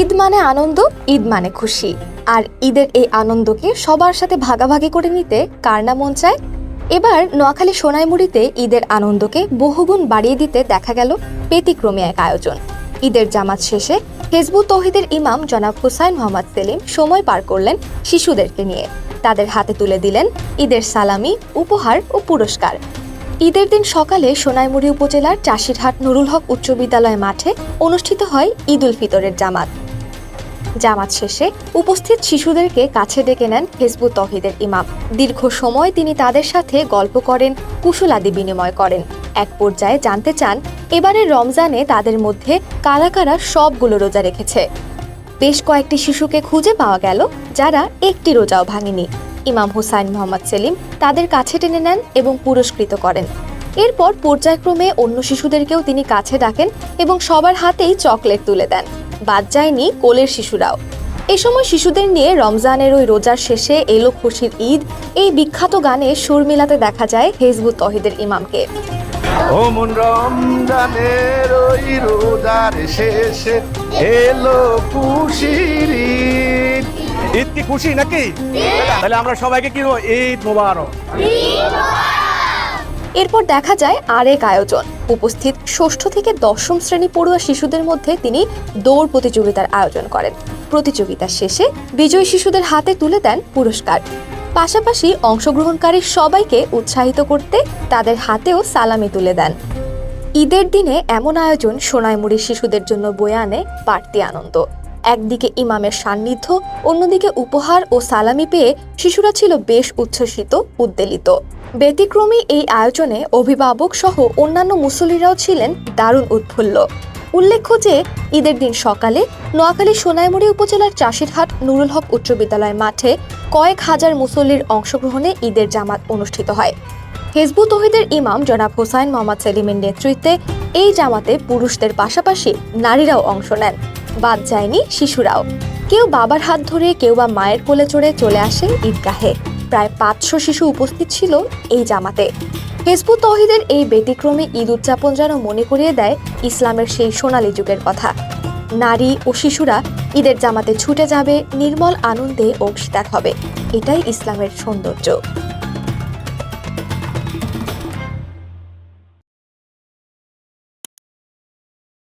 ঈদ মানে আনন্দ, ঈদ মানে খুশি। আর ঈদের এই আনন্দকে সবার সাথে ভাগাভাগি করে নিতে কার না মন চায়? এবার নোয়াখালী সোনাইমুড়িতে ঈদের আনন্দকে বহুগুণ বাড়িয়ে দিতে দেখা গেল ব্যতিক্রমী এক আয়োজন। ঈদের জামাত শেষে হেজবুত তহিদের ইমাম জনাব হুসাইন মোহাম্মদ সেলিম সময় পার করলেন শিশুদেরকে নিয়ে। তাদের হাতে তুলে দিলেন ঈদের সালামি, উপহার ও পুরস্কার। ঈদের দিন সকালে সোনাইমুড়ি উপজেলার চাষিরহাট নুরুল হক উচ্চ বিদ্যালয় মাঠে অনুষ্ঠিত হয় ঈদ উল ফিতরের জামাত। জামাত শেষে উপস্থিত শিশুদেরকে কাছে ডেকে নেন হেজবুত তহিদের ইমাম। দীর্ঘ সময় তিনি তাদের সাথে গল্প করেন কুশলাদি বিনিময় করেন। এক পর্যায়ে জানতে চান এবারের রমজানে তাদের মধ্যে কারা কারা সবগুলো রোজা রেখেছে? বেশ কয়েকটি শিশুকে খুঁজে পাওয়া গেল, যারা একটি রোজাও ভাঙেনি। ইমাম হুসাইন মোহাম্মদ সেলিম তাদের কাছে টেনে নেন এবং পুরস্কৃত করেন। এরপর পর্যায়ক্রমে অন্য শিশুদেরকেও তিনি কাছে ডাকেন এবং সবার হাতেই চকলেট তুলে দেন। বাদ যায়নি কোলের শিশুরাও। এ সময় শিশুদের নিয়ে রমজানের ওই রোজার শেষে এলো খুশির ঈদ। এই বিখ্যাত গানে সুর মিলাতে দেখা যায় হেজবুত তহিদের ইমামকে। ও মন রমজানের ওই রোজার শেষে এলো খুশির ঈদ। ঈদ কি খুশি নাকি? তাহলে আমরা সবাইকে কি? ঈদ মোবারক। এরপর দেখা যায় আরেক আয়োজন। উপস্থিত ষষ্ঠ থেকে দশম শ্রেণি পড়ুয়া শিশুদের মধ্যে তিনি দৌড় প্রতিযোগিতার আয়োজন করেন। প্রতিযোগিতার শেষে বিজয়ী শিশুদের হাতে তুলে দেন পুরস্কার। পাশাপাশি অংশগ্রহণকারী সবাইকে উৎসাহিত করতে তাদের হাতেও সালামি তুলে দেন। ঈদের দিনে এমন আয়োজন সোনাইমুড়ির শিশুদের জন্য বয়ে আনে বাড়তি আনন্দ। একদিকে ইমামের সান্নিধ্য, অন্যদিকে উপহার ও সালামি পেয়ে শিশুরা ছিল বেশ উচ্ছ্বসিত, উদ্বেলিত। ব্যতিক্রমী এই আয়োজনে অভিভাবক সহ অন্যান্য মুসল্লিরাও ছিলেন দারুণ উৎফুল্ল। উল্লেখ্য যে, ঈদের দিন সকালে নোয়াখালী সোনাইমুড়ি উপজেলার চাষিরহাট নুরুল হক উচ্চ বিদ্যালয় মাঠে কয়েক হাজার মুসল্লির অংশগ্রহণে ঈদের জামাত অনুষ্ঠিত হয়। হেজবুত তহিদের ইমাম জনাব হোসাইন মোহাম্মদ সেলিমের নেতৃত্বে এই জামাতে পুরুষদের পাশাপাশি নারীরাও অংশ নেন। বাদ যায়নি শিশুরাও। কেউ বাবার হাত ধরে, কেউ বা মায়ের কোলে চড়ে চলে আসে ঈদগাহে। প্রায় পাঁচশো শিশু উপস্থিত ছিল এই জামাতে। হেজবুত তহিদের এই ব্যতিক্রমে ঈদ উদযাপন যেন মনে করিয়ে দেয় ইসলামের সেই সোনালি যুগের কথা। নারী ও শিশুরা ঈদের জামাতে ছুটে যাবে নির্মল আনন্দে অংশীদার হবে। এটাই ইসলামের সৌন্দর্য।